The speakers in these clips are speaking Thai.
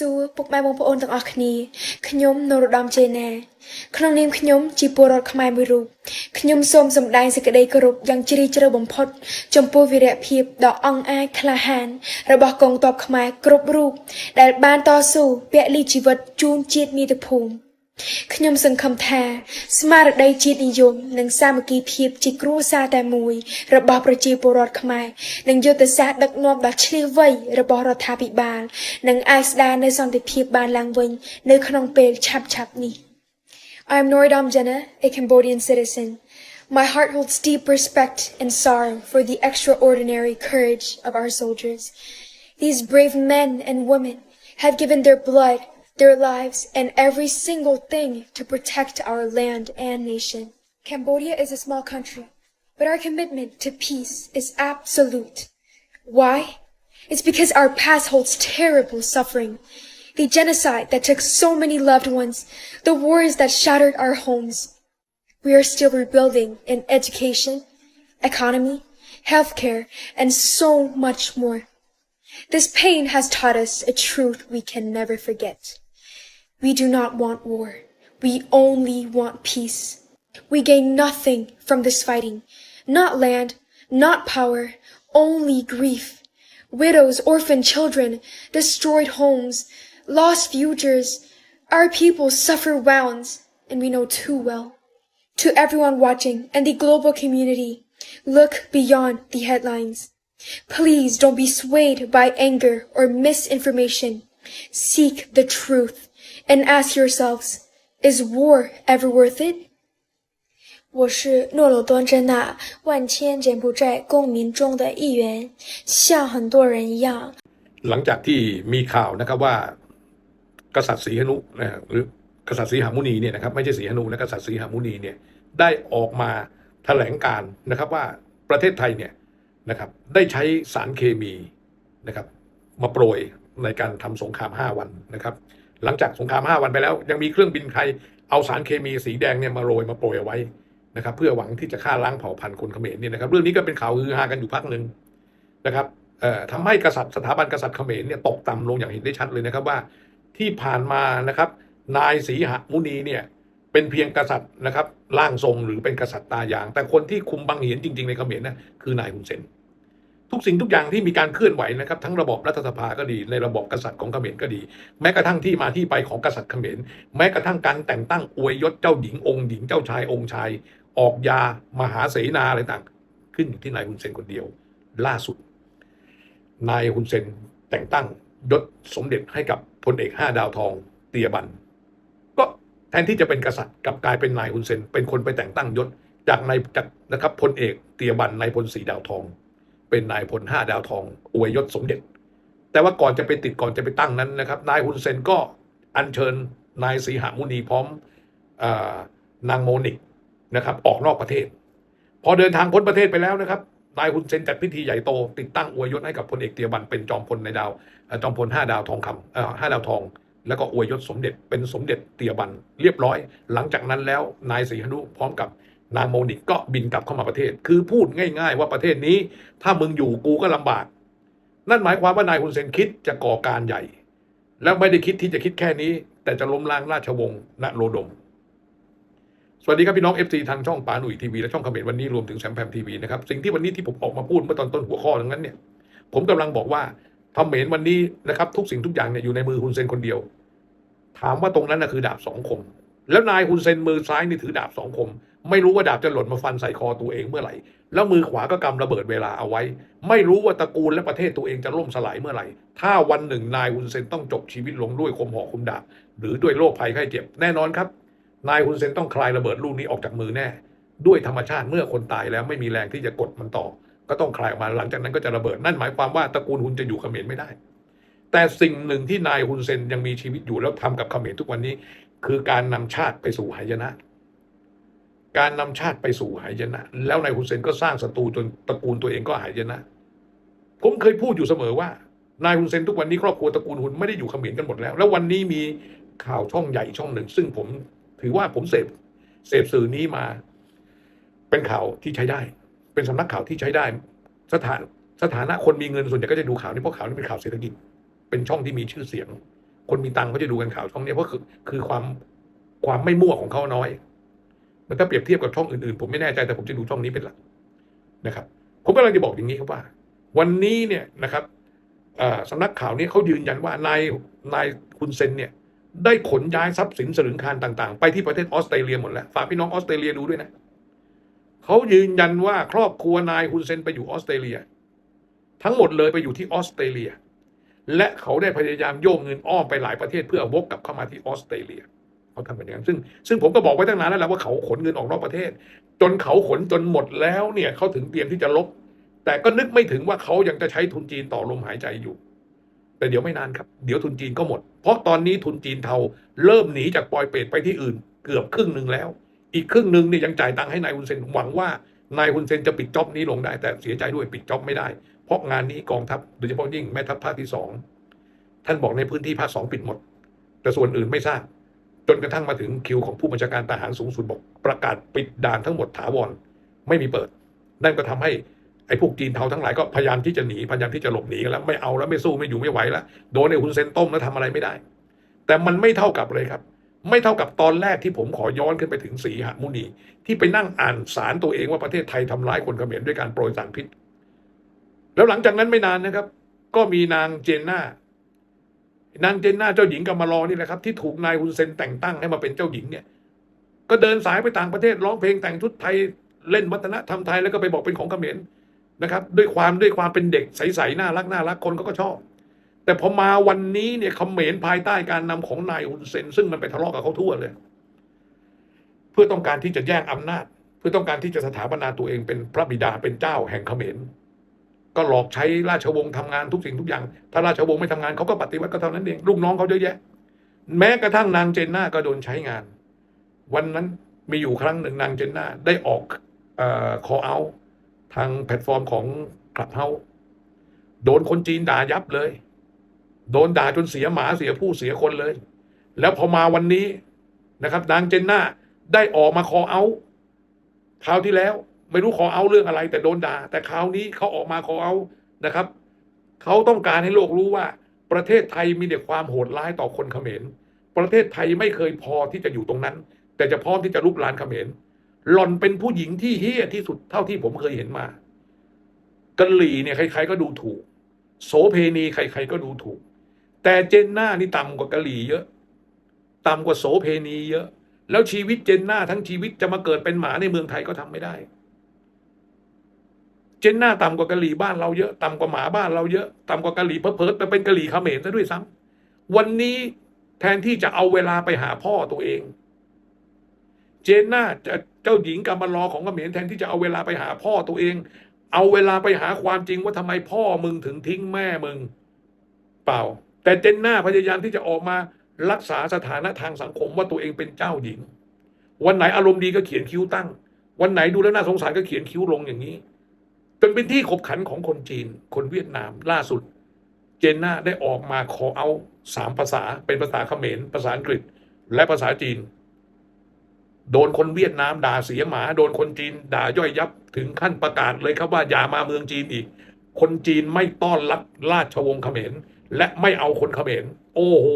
រៀបសួរពុកម៉ែបងប្អូនទាំងអស់គ្នាខ្ញុំនរោត្តមជេណែក្នុងនាមខ្ញុំជាពលរដ្ឋខ្មែរមួយរូបខ្ញុំសូមសម្ដែងសេចក្តីគោរពយ៉ាងជ្រាលជ្រៅបំផុត ចំពោះវីរភាពដ៏អង់អាចក្លាហាន របស់កងទ័ពខ្មែរគ្រប់រូបដែលបានតស៊ូពលីជីវិតជូនជាតិមាតុភូមិ ខ្ញុំសង្ឃឹមថាស្មារតីជាតិនិយមនិងសាមគ្គីភាពជាគ្រួសារតែមួយរបស់ប្រជាពលរដ្ឋខ្មែរនិងយុទ្ធសាស្ត្រដឹកនាំដ៏ឆ្លៀសវៃរបស់រដ្ឋាភិបាលនឹងអាចស្ដារនូវសន្តិភាពបានឡើងវិញនៅក្នុងពេលឆាប់ៗនេះ I am Noridam Jena, a Cambodian citizen. My heart holds deep respect and sorrow for the extraordinary courage of our soldiers. These brave men and women have given their blood, their lives, and every single thing to protect our land and nation. Cambodia is a small country, but our commitment to peace is absolute. Why? It's because our past holds terrible suffering. The genocide that took so many loved ones, the wars that shattered our homes. We are still rebuilding in education, economy, healthcare, and so much more. This pain has taught us a truth we can never forget. We do not want war. We only want peace. We gain nothing from this fighting. Not land, not power, only grief. Widows, orphaned children, destroyed homes, lost futures. Our people suffer wounds, and we know too well. To everyone watching and the global community, look beyond the headlines. Please don't be swayed by anger or misinformation. Seek the truth and ask yourselves, is war ever worth it? 我是诺鲁端真娜，万千柬埔寨公民中的一员，像很多人一样， หลังจากที่มีข่าวนะครับว่ากษัตริย์ศรีหนุนะหรือกษัตริย์ศรีหมุนีเนี่ยนะครับไม่ใช่ศรีหนุนะกษัตริย์ศรีหมุนีเนี่ยได้ออกมาแถลงการนะครับว่าประเทศไทยเนี่ยนะครับได้ใช้สารเคมีนะครับมาโปรยในการทำสงคราม 5 วันนะครับ หลังจากสงคราม 5 วันไปแล้ว ยังมีเครื่องบินไทยเอาสารเคมีสีแดงเนี่ยมาโรยมาโปรยเอาไว้นะครับเพื่อหวังที่จะฆ่าล้างเผ่าพันธุ์คนเขมรเนี่ยนะครับเรื่องนี้ก็เป็นข่าวฮือฮากันอยู่พักหนึ่งนะครับทำให้กษัตริย์สถาบันกษัตริย์เขมรเนี่ยตกต่ำลงอย่างเห็นได้ชัดเลยนะครับว่า ที่ผ่านมานะครับนายศรีหมุนีเนี่ยเป็นเพียงกษัตริย์นะครับร่างทรงหรือเป็นกษัตริย์ตายาง แต่คนที่คุมบังเหียนจริง ๆในเขมรนะคือนายฮุนเซน ทุกสิ่งทุกอย่างที่มีการเคลื่อนไหวนะครับทั้งระบบรัฐสภาก็ดี ในระบบกษัตริย์ของเขมรก็ดี แม้กระทั่งที่มาที่ไปของกษัตริย์เขมรแม้กระทั่งการแต่งตั้งอวยยศเจ้าหญิงองค์หญิงเจ้าชายองค์ชาย ออกยามหาเสนาอะไรต่าง ขึ้นอยู่ที่นายฮุนเซนคนเดียว ล่าสุด นายฮุนเซนแต่งตั้งยศสมเด็จให้กับพลเอกห้าดาวทองเตียบัน ก็แทนที่จะเป็นกษัตริย์กลับกลายเป็นนายฮุนเซนเป็นคนไปแต่งตั้งยศจากนายจากนะครับพลเอกเตียบันนายพลสีดาวทอง เป็นนายพลห้าดาวทอง อวยยศสมเด็จ แต่ว่าก่อนจะไปติดก่อนจะไปตั้งนั้นนะครับ นายฮุนเซนก็อัญเชิญนายสีหามุนีพร้อมอนางโมนิกนะครับ ออกนอกประเทศ พอเดินทางพ้นประเทศไปแล้วนะครับนายฮุนเซนจัดพิธีใหญ่โต ติดตั้งอวยยศให้กับพลเอกเตียบันเป็นจอมพลในดาวจอมพลห้าดาวทองคำห้าดาวทอง แล้วก็อวยยศสมเด็จเป็นสมเด็จเตียบันเรียบร้อย หลังจากนั้นแล้วนายศรีหนุพร้อมกับ นางโมนิกก็บินกลับเข้ามาประเทศ คือพูดง่าย ๆ ว่าประเทศนี้ ถ้ามึงอยู่กูก็ลำบาก นั่นหมายความว่านายฮุนเซนคิดจะก่อการใหญ่ แล้วไม่ได้คิดที่จะคิดแค่นี้ แต่จะล้มล้างราชวงศ์ณโรดม สวัสดีครับพี่น้อง FC ทางช่องปาหนุ่ยทีวีและช่องคอมเมนต์วันนี้รวมถึงแซมแพมทีวีนะครับสิ่งที่วันนี้ที่ผมออกมาพูดเมื่อตอนต้นหัวข้อนั้นเนี่ย ผมกำลังบอกว่าเขมรวันนี้นะครับ ทุกสิ่งทุกอย่างเนี่ยอยู่ในมือฮุนเซนคนเดียว ถามว่าตรงนั้นนะคือดาบสองคม แล้วนายฮุนเซนมือซ้ายนี่ถือดาบสองคม ไม่รู้ว่าดาบจะหล่นมาฟันใส่คอตัวเองเมื่อไหร่ แล้วมือขวาก็กำระเบิดเวลาเอาไว้ ไม่รู้ว่าตระกูลและประเทศตัวเองจะล่มสลายเมื่อไหร่ ถ้าวันหนึ่งนายฮุนเซนต้องจบชีวิตลงด้วยคมหอกคมดาบ หรือด้วยโรคภัยไข้เจ็บแน่นอนครับ นายฮุนเซนต้องคลายระเบิดลูกนี้ออกจากมือแน่ ด้วยธรรมชาติเมื่อคนตายแล้วไม่มีแรงที่จะกดมันต่อ ก็ต้องคลายออกมาหลังจากนั้นก็จะระเบิดนั่นหมายความว่าตระกูลฮุนจะอยู่เขมรไม่ได้แต่สิ่งหนึ่งที่นายฮุนเซนยังมีชีวิตอยู่แล้วทำกับเขมรทุกวันนี้ คือการนำชาติไปสู่หายนะ การนำชาติไปสู่หายนะ แล้วนายฮุนเซนก็สร้างศัตรูจนตระกูลตัวเองก็หายนะ ผมเคยพูดอยู่เสมอว่านายฮุนเซนทุกวันนี้ครอบครัวตระกูลฮุนไม่ได้อยู่เขมรกันหมดแล้ว แล้ววันนี้มีข่าวช่องใหญ่ช่องหนึ่ง ซึ่งผมถือว่าผมเสพเสพสื่อนี้มา เป็นข่าวที่ใช้ได้ เป็นสำนักข่าวที่ใช้ได้ สถานสถานะคนมีเงินส่วนใหญ่ก็จะดูข่าวนี้เพราะข่าวนี้เป็นข่าวเศรษฐกิจ เป็นช่องที่มีชื่อเสียง คนมีตังค์เขาจะดูกันข่าวช่องนี้เพราะคือคือความความไม่มั่วของเขาน้อย มันถ้าเปรียบเทียบกับช่องอื่นๆ ผมไม่แน่ใจแต่ผมจะดูช่องนี้เป็นหลักนะครับ ผมกำลังจะบอกอย่างนี้ครับว่า วันนี้เนี่ยนะครับสำนักข่าวนี้เขายืนยันว่านายนายคุณเซนเนี่ย ได้ขนย้ายทรัพย์สินสลึงคารต่าง ๆ ไปที่ประเทศออสเตรเลียหมดแล้วฝากพี่น้องออสเตรเลียดูด้วยนะเขายืนยันว่าครอบครัวนายคุณเซนไปอยู่ออสเตรเลีย ทั้งหมดเลยไปอยู่ที่ออสเตรเลีย และเขาได้พยายามโยกเงินอ้อมไปหลายประเทศเพื่อวกกลับเข้ามาที่ออสเตรเลียเขาทำแบบนี้ซึ่ง ซึ่งผมก็บอกไว้ตั้งนานแล้วแหละว่าเขาขนเงินออกนอกประเทศ จนเขาขนจนหมดแล้วเนี่ยเขาถึงเตรียมที่จะลบ แต่ก็นึกไม่ถึงว่าเขายังจะใช้ทุนจีนต่อลมหายใจอยู่ แต่เดี๋ยวไม่นานครับเดี๋ยวทุนจีนก็หมด เพราะตอนนี้ทุนจีนเทาเริ่มหนีจากปอยเปรตไปที่อื่น เกือบครึ่งหนึ่งแล้ว อีกครึ่งหนึ่งเนี่ยยังจ่ายตังค์ให้นายฮุนเซนหวังว่านายฮุนเซนจะปิดจ็อบนี้ลงได้ แต่เสียใจด้วยปิดจ็อบไม่ได้ เพราะงานนี้กองทัพโดยเฉพาะยิ่งแม่ทัพภาคที่สองท่านบอกในพื้นที่ภาคสองปิดหมด แต่ส่วนอื่นไม่ทราบ จนกระทั่งมาถึงคิวของผู้บัญชาการทหารสูงสุดบอกประกาศปิดด่านทั้งหมดถาวรไม่มีเปิด นั่นก็ทำให้ไอ้พวกจีนเทาทั้งหลายก็พยายามที่จะหนีพยายามที่จะหลบหนีกันแล้วไม่เอาแล้วไม่สู้ไม่อยู่ไม่ไหวแล้วโดนไอ้ฮุนเซนต้มแล้วทำอะไรไม่ได้ แต่มันไม่เท่ากับเลยครับ ไม่เท่ากับตอนแรกที่ผมขอย้อนขึ้นไปถึงสีหมุนีที่ไปนั่งอ่านสารตัวเองว่าประเทศไทยทำร้ายคนเขมรด้วยการโปรยสารพิษ แล้วหลังจากนั้นไม่นานนะครับ ก็มีนางเจนนานางเจนนาเจ้าหญิงกำมารอนี่แหละครับที่ถูกนายฮุนเซนแต่งตั้งให้มาเป็นเจ้าหญิงเนี่ย ก็เดินสายไปต่างประเทศร้องเพลงแต่งชุดไทยเล่นวัฒนธรรมไทยแล้วก็ไปบอกเป็นของเขมรนะครับ ด้วยความด้วยความเป็นเด็กใสๆน่ารักน่ารักคนเขาก็ชอบ แต่พอมาวันนี้เนี่ยเขมรภายใต้การนำของนายฮุนเซน ซึ่งมันไปทะเลาะกับเขาทั่วเลย เพื่อต้องการที่จะแย่งอำนาจ เพื่อต้องการที่จะสถาปนาตัวเองเป็นพระบิดาเป็นเจ้าแห่งเขมร ก็หลอกใช้ราชวงศ์ทำงานทุกสิ่งทุกอย่าง ถ้าราชวงศ์ไม่ทำงานเขาก็ปฏิวัติก็เท่านั้นเองลูกน้องเขาเยอะแยะ แม้กระทั่งนางเจนน่าก็โดนใช้งาน วันนั้นมีอยู่ครั้งหนึ่งนางเจนน่าได้ออกอคอเอาทางแพลตฟอร์มของคลับเฮาโดนคนจีนด่ายับเลย โดนด่าจนเสียหมาเสียผู้เสียคนเลย แล้วพอมาวันนี้นะครับ นางเจนน่าได้ออกมาคอเอาคราวที่แล้ว ไม่รู้คอเอาเรื่องอะไร แต่โดนด่า แต่คราวนี้เขาออกมาคอเอานะครับเขาต้องการให้โลกรู้ว่า ประเทศไทยมีแต่ความโหดร้ายต่อคนเขมร ประเทศไทยไม่เคยพอที่จะอยู่ตรงนั้น แต่จะพร้อมที่จะลุกลานเขมรหล่อนเป็นผู้หญิงที่เฮี้ยที่สุดเท่าที่ผมเคยเห็นมากะหรี่เนี่ยใครๆก็ดูถูก โสเพณีใครๆก็ดูถูก แต่เจนน่านี่ต่ำกว่ากะหรี่เยอะต่ำกว่าโสเพณีเยอะ แล้วชีวิตเจนน่าทั้งชีวิตจะมาเกิดเป็นหมาในเมืองไทยก็ทำไม่ได้ เจนน่าต่ำกว่ากะหรี่บ้านเราเยอะต่ำกว่าหมาบ้านเราเยอะต่ำกว่ากะหรี่เพิร์ดไปเป็นกะหรี่เขมรซะด้วยซ้ำวันนี้แทนที่จะเอาเวลาไปหาพ่อตัวเอง เจนน่าจะเจ้าหญิงกำมารอของเขมรแทนที่จะเอาเวลาไปหาพ่อตัวเอง เอาเวลาไปหาความจริงว่าทำไมพ่อมึงถึงทิ้งแม่มึง เปล่า แต่เจนน่าพยายามที่จะออกมารักษาสถานะทางสังคมว่าตัวเองเป็นเจ้าหญิง วันไหนอารมณ์ดีก็เขียนคิ้วตั้ง วันไหนดูแล้วน่าสงสารก็เขียนคิ้วลงอย่างนี้ จนเป็นที่ขบขันของคนจีน คนเวียดนาม ล่าสุด เจนน่าได้ออกมาขอเอาสามภาษา เป็นภาษาเขมร ภาษาอังกฤษ และภาษาจีน โดนคนเวียดนามด่าเสียหมา โดนคนจีนด่าย่อยยับ ถึงขั้นประกาศเลยครับว่าอย่ามาเมืองจีนอีก คนจีนไม่ต้อนรับราชวงศ์เขมร และไม่เอาคนเขมร โอ้โห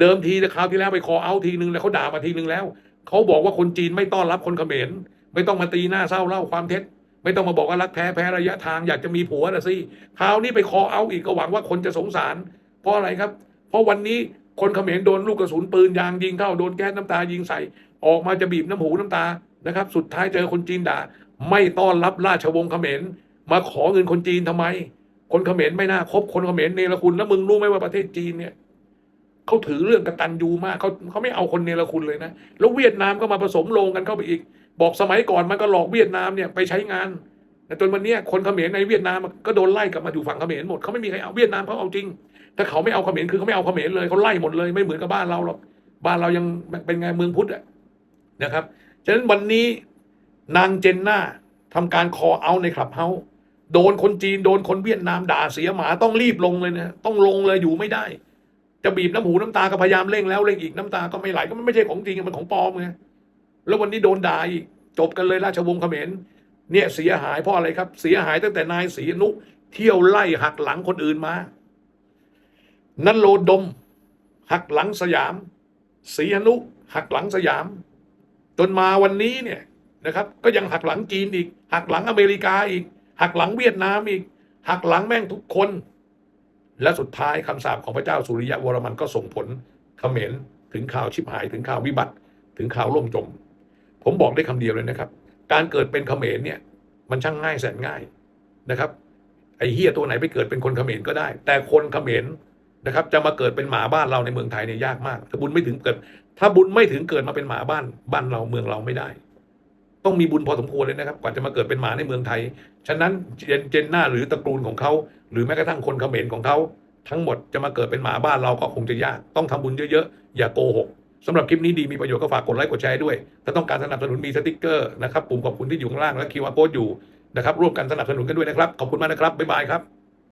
เดิมทีคราวที่แล้วไปคอเอาทีนึงแล้วเขาด่ามาทีนึงแล้ว เขาบอกว่าคนจีนไม่ต้อนรับคนเขมร ไม่ต้องมาตีหน้าเศร้าเล่าความเท็จ ไม่ต้องมาบอกว่ารักแท้แพ้ระยะทางอยากจะมีผัวนะสิคราวนี้ไปคอเอาอีกก็หวังว่าคนจะสงสาร เพราะอะไรครับ เพราะวันนี้คนเขมรโดนลูกกระสุนปืนยางยิงเข้าโดนแก๊สน้ำตายิงใส่ ออกมาจะบีบน้ำหูน้ำตานะครับ สุดท้ายเจอคนจีนด่า ไม่ต้อนรับราชวงศ์เขมรมาขอเงินคนจีนทำไม คนเขมรไม่น่าคบคนเขมรเนรคุณแล้วมึงรู้ไหมว่าประเทศจีนเนี่ยเขาถือเรื่องกตัญญูมากเขาเขาไม่เอาคนเนรคุณเลยนะ แล้วเวียดนามก็มาผสมโลงกันเข้าไปอีก บอกสมัยก่อนมันก็หลอกเวียดนามเนี่ยไปใช้งานแต่จนวันนี้คนเขมรในเวียดนามก็โดนไล่กลับมาอยู่ฝั่งเขมรหมดเขาไม่มีใครเอาเวียดนามเขาเอาจริง ถ้าเขาไม่เอาเขมรคือเขาไม่เอาเขมรเลยเขาไล่หมดเลยไม่เหมือนกับบ้านเราหรอกบ้านเรายังเป็นไงเมืองพุทธนะครับฉะนั้นวันนี้นางเจนน่าทำการคอเอาในคลับเฮาโดนคนจีนโดนคนเวียดนามด่าเสียหมาต้องรีบลงเลยนะต้องลงเลยอยู่ไม่ได้ จะบีบน้ำหูน้ำตาก็พยายามเร่งแล้วเร่งอีกน้ำตาก็ไม่ไหลก็มันไม่ใช่ของจริงมันของปลอมไง แล้ววันนี้โดนด่าอีกจบกันเลยราชวงศ์เขมรเนี่ยเสียหายเพราะอะไรครับ เสียหายตั้งแต่นายศรีอนุ เที่ยวไล่หักหลังคนอื่นมา นันโลดม หักหลังสยามสีนุ หักหลังสยาม จนมาวันนี้เนี่ยนะครับ ก็ยังหักหลังจีนอีก หักหลังอเมริกาอีก หักหลังเวียดนามอีก หักหลังแม่งทุกคน และสุดท้ายคำสาปของพระเจ้าสุริยะวรมันก็ส่งผลเขมรถึงข่าวชิบหายถึงข่าววิบัติ ถึงข่าวล่มจม ผมบอกได้คำเดียวเลยนะครับ การเกิดเป็นเขมรเนี่ย มันช่างง่ายแสนง่ายนะครับไอ้เฮียตัวไหนไปเกิดเป็นคนเขมรก็ได้ แต่คนเขมรนะครับ จะมาเกิดเป็นหมาบ้านเราในเมืองไทยเนี่ยยากมาก ถ้าบุญไม่ถึงเกิด ถ้าบุญไม่ถึงเกิดมาเป็นหมาบ้านบ้านเราเมืองเราไม่ได้ ต้องมีบุญพอสมควรเลยนะครับ กว่าจะมาเกิดเป็นหมาในเมืองไทย ฉะนั้นเจนเจนหน้าหรือตระกูลของเขา หรือแม้กระทั่งคนเขมรของเขาทั้งหมดจะมาเกิดเป็นหมาบ้านเราก็คงจะยาก ต้องทำบุญเยอะๆอย่าโกหก สำหรับคลิปนี้ดีมีประโยชน์ก็ฝากกดไลค์กดแชร์ด้วย ถ้าต้องการสนับสนุนมีสติกเกอร์นะครับปุ่มขอบคุณที่อยู่ข้างล่างและคิวอาร์โค้ดอยู่นะครับร่วมกันสนับสนุนกันด้วยนะครับ ขอบคุณมากนะครับ บ๊ายบายครับ